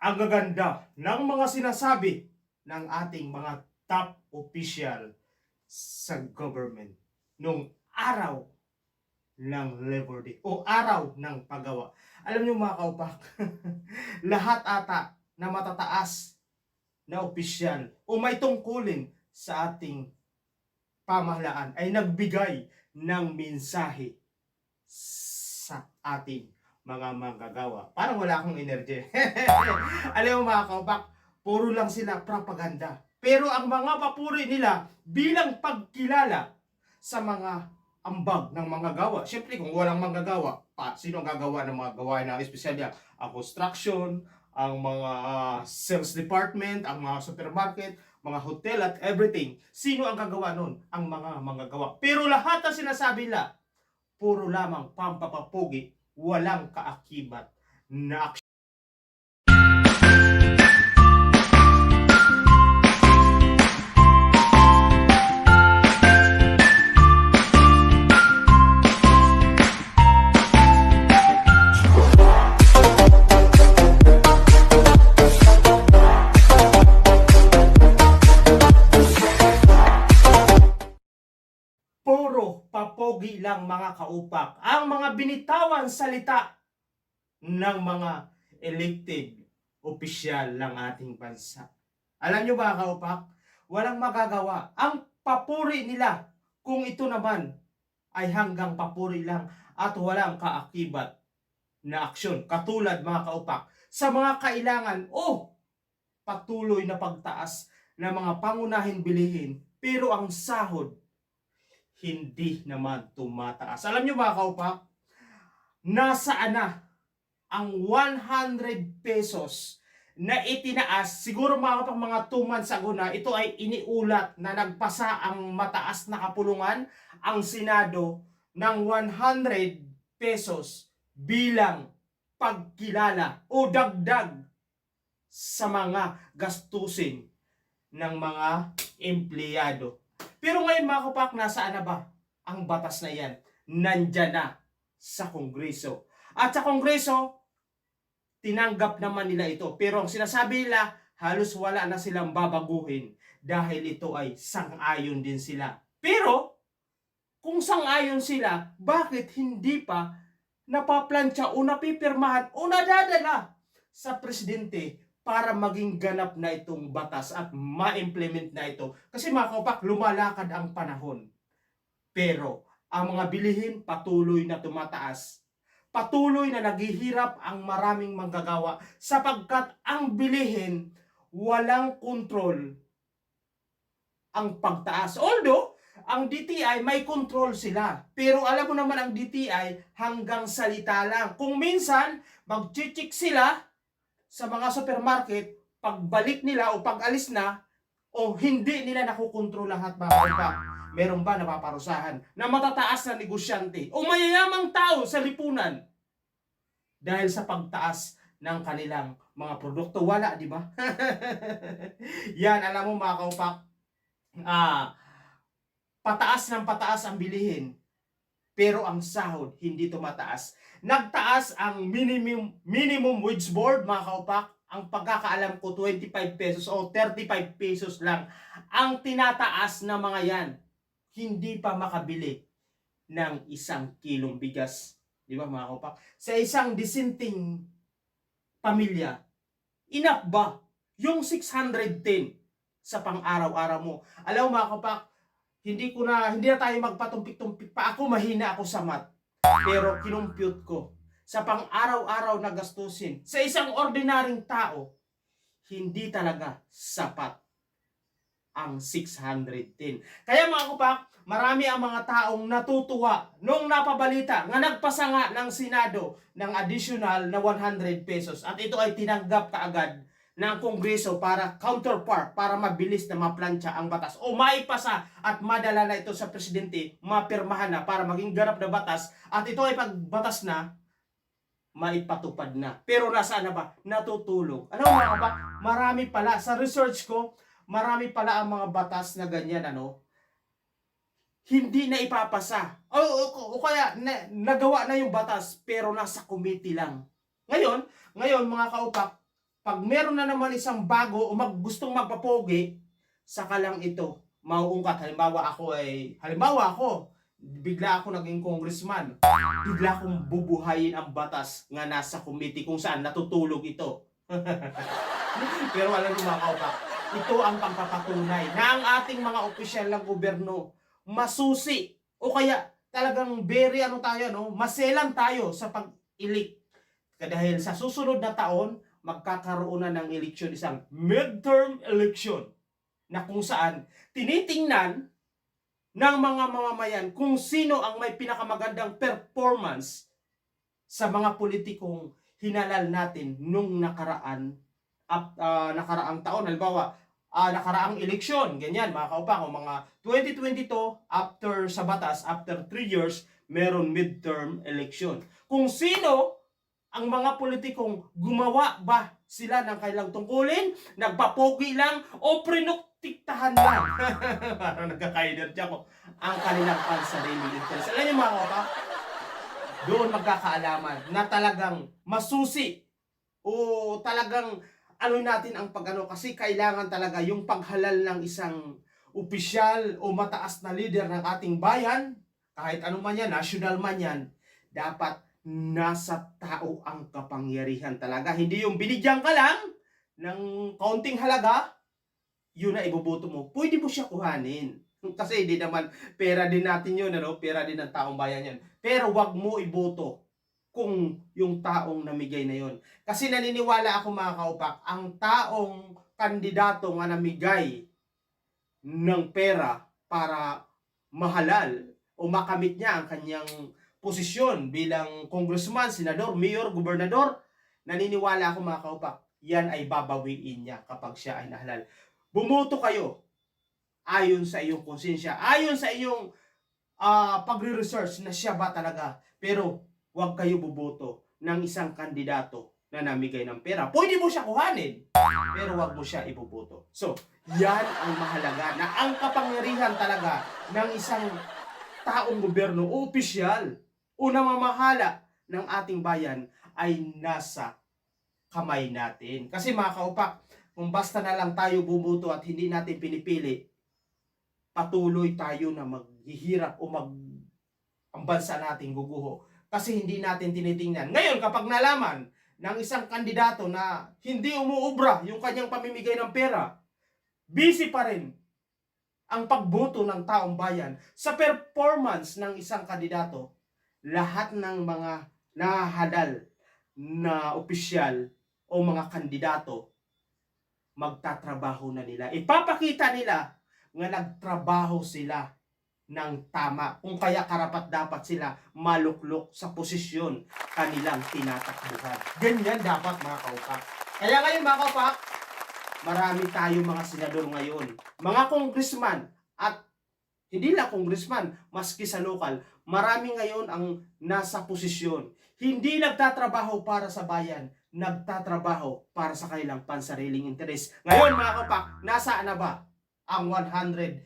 ang gaganda ng mga sinasabi ng ating mga top official sa government nung araw ng Labor Day o araw ng paggawa. Alam niyo mga kaupak, lahat ata na matataas na opisyal o may tungkulin sa ating pamahalaan ay nagbigay ng mensahe sa ating mga manggagawa. Parang wala akong energy. Alam mo mga kaupak, puro lang sila propaganda. Pero ang mga papuri nila bilang pagkilala sa mga ambag ng mga gawa. Siyempre, kung walang manggagawa, pa, sino ang gagawa ng mga gawain na espesyal niya? Ang construction, ang mga ah, sales department, ang mga supermarket, mga hotel at everything. Sino ang gagawa nun? Ang mga manggagawa. Pero lahat ang sinasabi nila, puro lamang pampapapugi, walang kaakibat na aksyon. Papogi lang mga kaupak ang mga binitawan salita ng mga elected opisyal ng ating bansa. Alam nyo ba kaupak, walang magagawa. Ang papuri nila kung ito naman ay hanggang papuri lang at walang kaakibat na aksyon. Katulad mga kaupak, sa mga kailangan o patuloy na pagtaas ng mga pangunahing bilihin pero ang sahod hindi naman tumataas. Alam nyo mga kaupak, nasaan na ang 100 pesos na itinaas, siguro mga kapag mga 2 months ago na, ito ay iniulat na nagpasa ang mataas na kapulungan, ang Senado, ng 100 pesos bilang pagkilala o dagdag sa mga gastusin ng mga empleyado. Pero ngayon mga kapak, nasaan na ba ang batas na yan? Nandyan na sa Kongreso. At sa Kongreso, tinanggap naman nila ito. Pero ang sinasabi nila, halos wala na silang babaguhin dahil ito ay sang-ayon din sila. Pero, kung sang-ayon sila, bakit hindi pa napaplantsa o napipirmahan o nadadala sa presidente para maging ganap na itong batas at ma-implement na ito. Kasi mga kaupak, lumalakad ang panahon. Pero ang mga bilihin patuloy na tumataas. Patuloy na naghihirap ang maraming manggagawa sapagkat ang bilihin walang kontrol ang pagtaas. Although, ang DTI may control sila. Pero alam mo naman ang DTI hanggang salita lang. Kung minsan, mag-chichik sila sa mga supermarket, pagbalik nila o pag-alis na, o hindi nila nakukontrol lahat mga kaupak. Meron ba napaparusahan na matataas na negosyante o mayayamang tao sa lipunan dahil sa pagtaas ng kanilang mga produkto? Wala, di ba? Yan, alam mo mga kaupak, ah, pataas ng pataas ang bilihin, pero ang sahod hindi tumataas. Nagtaas ang minimum minimum wage board mga kaupak. Ang pagkakaalam ko 25 pesos o 35 pesos lang ang tinataas na mga yan. Hindi pa makabili ng isang kilong bigas. Di ba mga kaupak? Sa isang disinting pamilya, enough ba yung 610 sa pang-araw-araw mo? Alam mga kaupak, hindi ko na hindi na tayo magpatumpik-tumpik pa. Ako mahina ako sa math. Pero kinumpute ko. Sa pang-araw-araw na gastusin sa isang ordinaryong tao hindi talaga sapat ang 610 kaya mga kupak marami ang mga taong natutuwa nung napabalita nga nagpasa nga ng Senado ng additional na 100 pesos. At ito ay tinanggap kaagad ng Kongreso para counterpart, para mabilis na maplansya ang batas o maipasa at madala na ito sa presidente, mapirmahan na para maging ganap na batas at ito ay pagbatas na, maipatupad na. Pero nasaan na ba? Natutulog. Ano mga ba? Marami pala, sa research ko, marami pala ang mga batas na ganyan, ano, hindi na ipapasa. O, o, o kaya na, nagawa na yung batas pero nasa committee lang. Ngayon, ngayon mga kaupak, Pag meron na naman isang bago o mag, gustong magpapogi, saka lang ito mauungkat. Halimbawa ako ay, halimbawa ako, bigla ako naging congressman. Bigla akong bubuhayin ang batas nga nasa committee kung saan natutulog ito. Pero alam niyo mga kaupak, ito ang pagpapatunay na ang ating mga opisyal ng gobyerno masusi o kaya talagang very ano tayo no, maselan tayo sa pag-elect. Dahil sa susunod na taon, magkakaroon na ng eleksyon, isang midterm election na kung saan tinitingnan ng mga mamamayan kung sino ang may pinakamagandang performance sa mga politikong hinalal natin nung nakaraan at ah, nakaraang taon. Halimbawa, ah, nakaraang eleksyon, ganyan mga kaupang, mga 2022, after sa batas, after 3 years, meron midterm election. Kung sino ang mga politikong gumawa ba sila ng kailang tungkulin, nagpapogi lang, o prinuktiktahan lang. Parang nagkakainergy ako. Ang kanilang pansariling interest. Alam niyo mga kaupang, doon magkakaalaman na talagang masusi o talagang ano natin ang pagano kasi kailangan talaga yung paghalal ng isang opisyal o mataas na leader ng ating bayan kahit ano man yan, national man yan dapat nasa tao ang kapangyarihan talaga. Hindi yung binigyan ka lang ng kaunting halaga yun na iboboto mo. Pwede mo siya kuhanin. Kasi hindi naman pera din natin yun ano? Pera din ng taong bayan yan. Pero wag mo iboto kung yung taong namigay na yon. Kasi naniniwala ako mga kaupak, ang taong kandidato nga namigay ng pera para mahalal o makamit niya ang kanyang posisyon bilang congressman, senador, mayor, gobernador, naniniwala ako mga kaupak, yan ay babawiin niya kapag siya ay nahalal. Bumoto kayo ayon sa iyong konsensya, ayon sa iyong ah pagre-research na siya ba talaga. Pero huwag kayo buboto ng isang kandidato na namigay ng pera. Pwede mo siya kuhanin, pero huwag mo siya iboboto. So, yan ang mahalaga na ang kapangyarihan talaga ng isang taong gobyerno o opisyal o namamahala ng ating bayan ay nasa kamay natin. Kasi mga kaupak, kung basta na lang tayo bumoto at hindi natin pinipili, patuloy tayo na maghihirap o mag ang bansa nating guguho kasi hindi natin tinitingnan. Ngayon, kapag nalaman ng isang kandidato na hindi umuubra yung kanyang pamimigay ng pera, busy pa rin ang pagboto ng taong bayan sa performance ng isang kandidato, lahat ng mga nahadal na opisyal o mga kandidato magtatrabaho na nila. Ipapakita nila nga nagtrabaho sila ng tama. Kung kaya karapat dapat sila maluklok sa posisyon kanilang tinatakbuhan. Ganyan dapat mga kaupak. Kaya ngayon mga kaupak, marami tayong mga senador ngayon. Mga congressman at hindi lang congressman, maski sa lokal, marami ngayon ang nasa posisyon. Hindi nagtatrabaho para sa bayan, nagtatrabaho para sa kanilang pansariling interes. Ngayon mga kaupak, nasaan na ba ang 120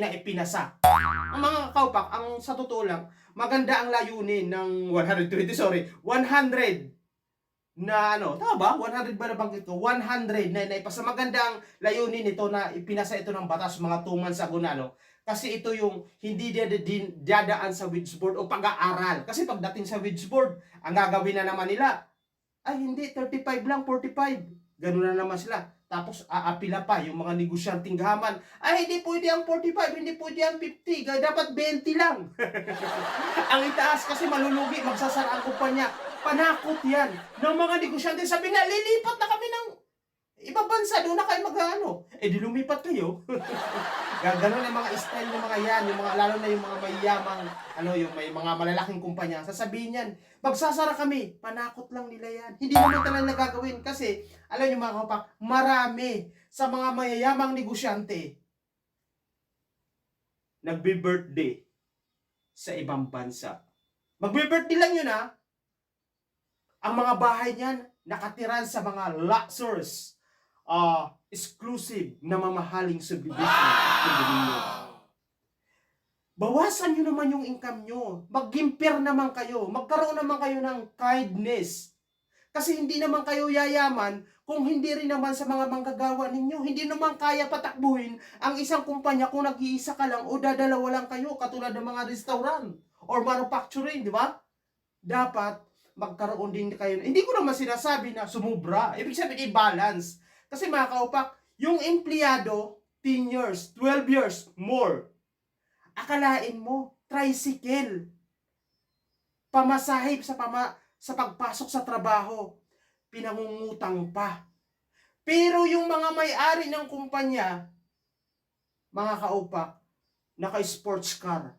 na ipinasa ang mga kaupak, ang sa totoo lang, maganda ang layunin ng 120, sorry, 100 na ano, tama ba? 100 ba nabanggit ko? 100 na naipasa. Maganda ang layunin nito na ipinasa ito ng batas mga 2 months ago na, no? Kasi ito yung hindi dadaan sa WIDS board o pag-aaral. Kasi pagdating sa WIDS board, ang gagawin na naman nila, ay hindi, 35 lang, 45. Ganun na naman sila. Tapos aapila pa yung mga negosyanteng gahaman. Ay, hindi pwede ang 45, hindi pwede ang 50. Kaya dapat 20 lang. ang itaas kasi malulugi, magsasara ang kumpanya. Panakot yan ng mga negosyante. Sabi na, lilipat na kami ng ibang bansa. Doon na kayo mag-ano. Eh, di lumipat kayo. Gano'n ang mga style ng mga yan. Yung mga, lalo na yung mga mayamang, ano, yung may mga malalaking kumpanya. Sasabihin yan, magsasara kami. Panakot lang nila yan. Hindi naman talaga nagagawin. Kasi, alam niyo mga kapak, marami sa mga mayayamang negosyante nagbe-birthday sa ibang bansa. Magbe-birthday lang yun ha. Ang mga bahay niyan nakatiran sa mga luxurious, uh, exclusive na mamahaling subdivision condominium. Bawasan nyo naman yung income nyo. Mag-gimper naman kayo. Magkaroon naman kayo ng kindness. Kasi hindi naman kayo yayaman kung hindi rin naman sa mga manggagawa ninyo? Hindi naman kaya patakbuhin ang isang kumpanya kung nag-iisa ka lang o dadalawa lang kayo katulad ng mga restaurant or manufacturing, di ba? Dapat magkaroon din kayo. Hindi ko naman sinasabi na sumubra. Ibig sabihin i-balance. Kasi mga kaupak, yung empleyado, 10 years, 12 years, more. Akalain mo, tricycle. Pamasahib sa pama sa pagpasok sa trabaho. Pinangungutang pa. Pero yung mga may-ari ng kumpanya, mga kaupak, naka-sports car.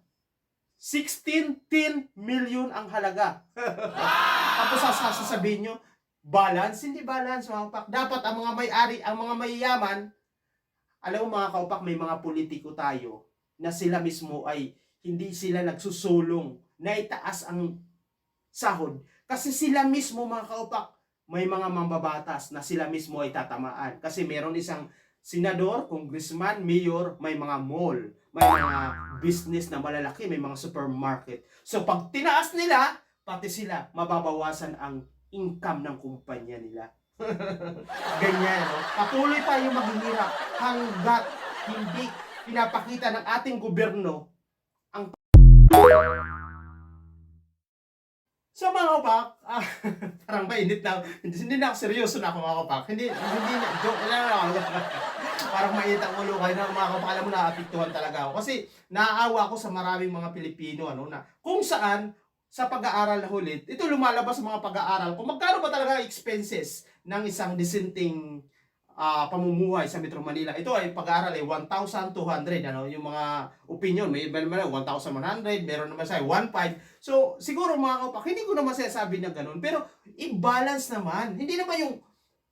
16, 10 million ang halaga. Tapos sasa- sasabihin nyo, balance, hindi balance mga kaupak. Dapat ang mga may-ari, ang mga mayayaman, alam mo mga kaupak, may mga politiko tayo na sila mismo ay hindi sila nagsusulong na itaas ang sahod. Kasi sila mismo mga kaupak, may mga mambabatas na sila mismo ay tatamaan. Kasi meron isang senador, congressman, mayor, may mga mall, may mga business na malalaki, may mga supermarket. So pag tinaas nila, pati sila mababawasan ang income ng kumpanya nila. Ganyan, no? Patuloy tayo maghihirap hanggat hindi pinapakita ng ating gobyerno ang So mga kapak, ah, parang mainit na, hindi, na ako seryoso na ako mga kapak. Hindi, hindi na, joke lang ako. parang mainit ang ulo kayo na mga kapak, alam mo naapektuhan talaga ako. Kasi naaawa ako sa maraming mga Pilipino, ano, na kung saan sa pag-aaral na hulit, ito lumalabas sa mga pag-aaral kung magkano ba talaga expenses ng isang dissenting ah, pamumuhay sa Metro Manila. Ito ay pag-aaral ay 1,200 ano, yung mga opinion, may iba naman 1,100, meron naman sa 1,500. So, siguro mga kapak, hindi ko naman sinasabi na ganun, pero i-balance naman. Hindi naman yung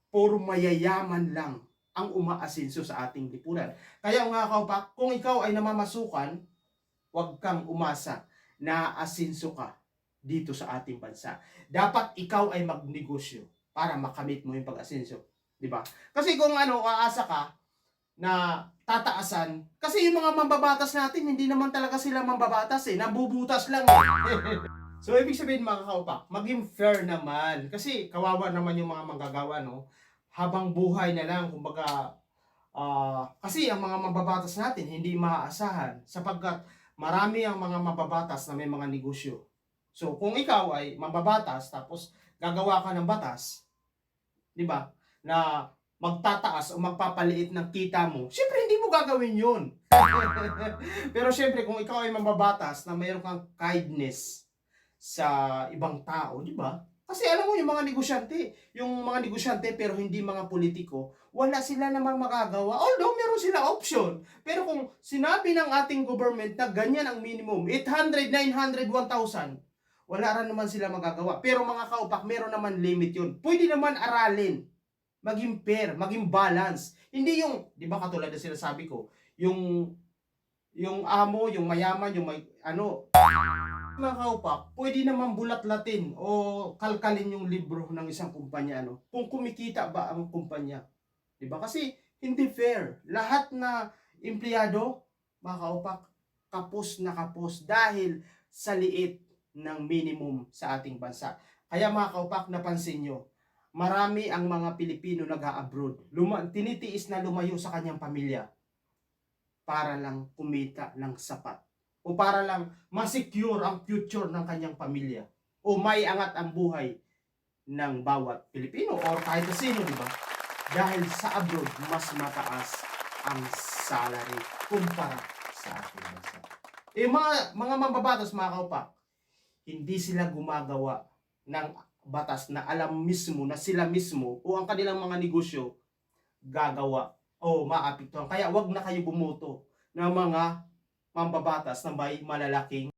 puro mayayaman lang ang umaasinso sa ating lipunan. Kaya mga kapak, kung ikaw ay namamasukan, huwag kang umasa na asinso ka dito sa ating bansa. Dapat ikaw ay magnegosyo para makamit mo yung pag-asinso. Di ba? Kasi kung ano, aasa ka na tataasan, kasi yung mga mambabatas natin, hindi naman talaga sila mambabatas eh, nabubutas lang eh. so, ibig sabihin mga kaupak, maging fair naman. Kasi kawawa naman yung mga manggagawa, no? Habang buhay na lang, kumbaga, ah, kasi ang mga mambabatas natin, hindi maaasahan, sapagkat marami ang mga mababatas na may mga negosyo. So, kung ikaw ay mambabatas, tapos gagawa ka ng batas, di ba? na magtataas o magpapaliit ng kita mo, syempre hindi mo gagawin yun. Pero syempre kung ikaw ay mababatas na mayroon kang kindness sa ibang tao, di ba? Kasi alam mo yung mga negosyante, yung mga negosyante pero hindi mga politiko, wala sila namang magagawa. Although meron sila option. Pero kung sinabi ng ating government na ganyan ang minimum, 800, 900, 1,000, wala rin naman sila magagawa. Pero mga kaupak, meron naman limit yun. Pwede naman aralin maging fair, maging balance. Hindi yung, di ba katulad na sinasabi ko, yung yung amo, yung mayaman, yung may, ano, mga kaupak, pwede naman bulat-latin o kalkalin yung libro ng isang kumpanya, ano, kung kumikita ba ang kumpanya. Di ba? Kasi, hindi fair. Lahat na empleyado, mga kaupak, kapos na kapos dahil sa liit ng minimum sa ating bansa. Kaya mga kaupak, napansin nyo, marami ang mga Pilipino nag-abroad. Luma, tinitiis na lumayo sa kanyang pamilya para lang kumita ng sapat. O para lang masecure ang future ng kanyang pamilya. O may angat ang buhay ng bawat Pilipino or kahit na sino, di ba? Dahil sa abroad, mas mataas ang salary kumpara sa ating bansa. Eh mga, mga mambabatas, mga kaupak, hindi sila gumagawa ng batas na alam mismo na sila mismo o ang kanilang mga negosyo gagawa o maapektuhan. Kaya wag na kayo bumoto ng mga mambabatas na may malalaking